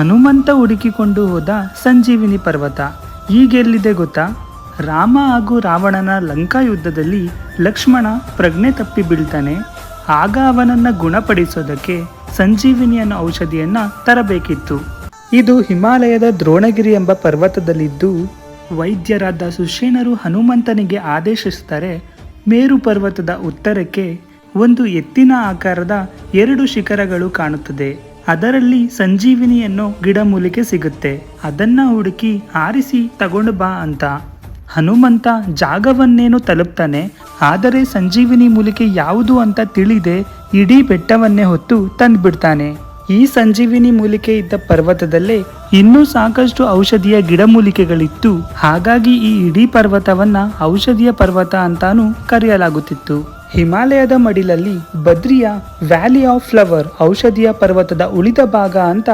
ಹನುಮಂತ ಹುಡುಕಿಕೊಂಡು ಹೋದ ಸಂಜೀವಿನಿ ಪರ್ವತ. ಈಗೆಲ್ಲಿದೆ ಗೊತ್ತಾ? ರಾಮ ಹಾಗೂ ರಾವಣನ ಲಂಕಾ ಯುದ್ಧದಲ್ಲಿ ಲಕ್ಷ್ಮಣ ಪ್ರಜ್ಞೆ ತಪ್ಪಿ ಬೀಳ್ತಾನೆ. ಆಗ ಅವನನ್ನ ಗುಣಪಡಿಸೋದಕ್ಕೆ ಸಂಜೀವಿನಿ ಅನ್ನೋ ಔಷಧಿಯನ್ನ ತರಬೇಕಿತ್ತು. ಇದು ಹಿಮಾಲಯದ ದ್ರೋಣಗಿರಿ ಎಂಬ ಪರ್ವತದಲ್ಲಿದ್ದು, ವೈದ್ಯರಾದ ಸುಷೇಣರು ಹನುಮಂತನಿಗೆ ಆದೇಶಿಸುತ್ತಾರೆ, ಮೇರು ಪರ್ವತದ ಉತ್ತರಕ್ಕೆ ಒಂದು ಎತ್ತಿನ ಆಕಾರದ ಎರಡು ಶಿಖರಗಳು ಕಾಣುತ್ತದೆ. ಅದರಲ್ಲಿ ಸಂಜೀವಿನಿ ಅನ್ನೋ ಗಿಡಮೂಲಿಕೆ ಸಿಗುತ್ತೆ. ಅದನ್ನ ಹುಡುಕಿ ಆರಿಸಿ ತಗೊಂಡು ಬಾ ಅಂತ. ಹನುಮಂತ ಜಾಗವನ್ನೇನು ತಲುಪ್ತಾನೆ. ಆದರೆ ಸಂಜೀವಿನಿ ಮೂಲಿಕೆ ಯಾವುದು ಅಂತ ತಿಳಿದೆ. ಇಡೀ ಬೆಟ್ಟವನ್ನೇ ಹೊತ್ತು ತಂದ್ಬಿಡ್ತಾನೆ. ಈ ಸಂಜೀವಿನಿ ಮೂಲಿಕೆ ಇದ್ದ ಪರ್ವತದಲ್ಲೇ ಇನ್ನೂ ಸಾಕಷ್ಟು ಔಷಧಿಯ ಗಿಡಮೂಲಿಕೆಗಳಿತ್ತು. ಹಾಗಾಗಿ ಈ ಇಡೀ ಪರ್ವತವನ್ನ ಔಷಧಿಯ ಪರ್ವತ ಅಂತಾನೂ ಕರೆಯಲಾಗುತ್ತಿತ್ತು. ಹಿಮಾಲಯದ ಮಡಿಲಲ್ಲಿ ಬದ್ರಿಯ ವ್ಯಾಲಿ ಆಫ್ ಫ್ಲವರ್ ಔಷಧಿಯ ಪರ್ವತದ ಉಳಿದ ಭಾಗ ಅಂತ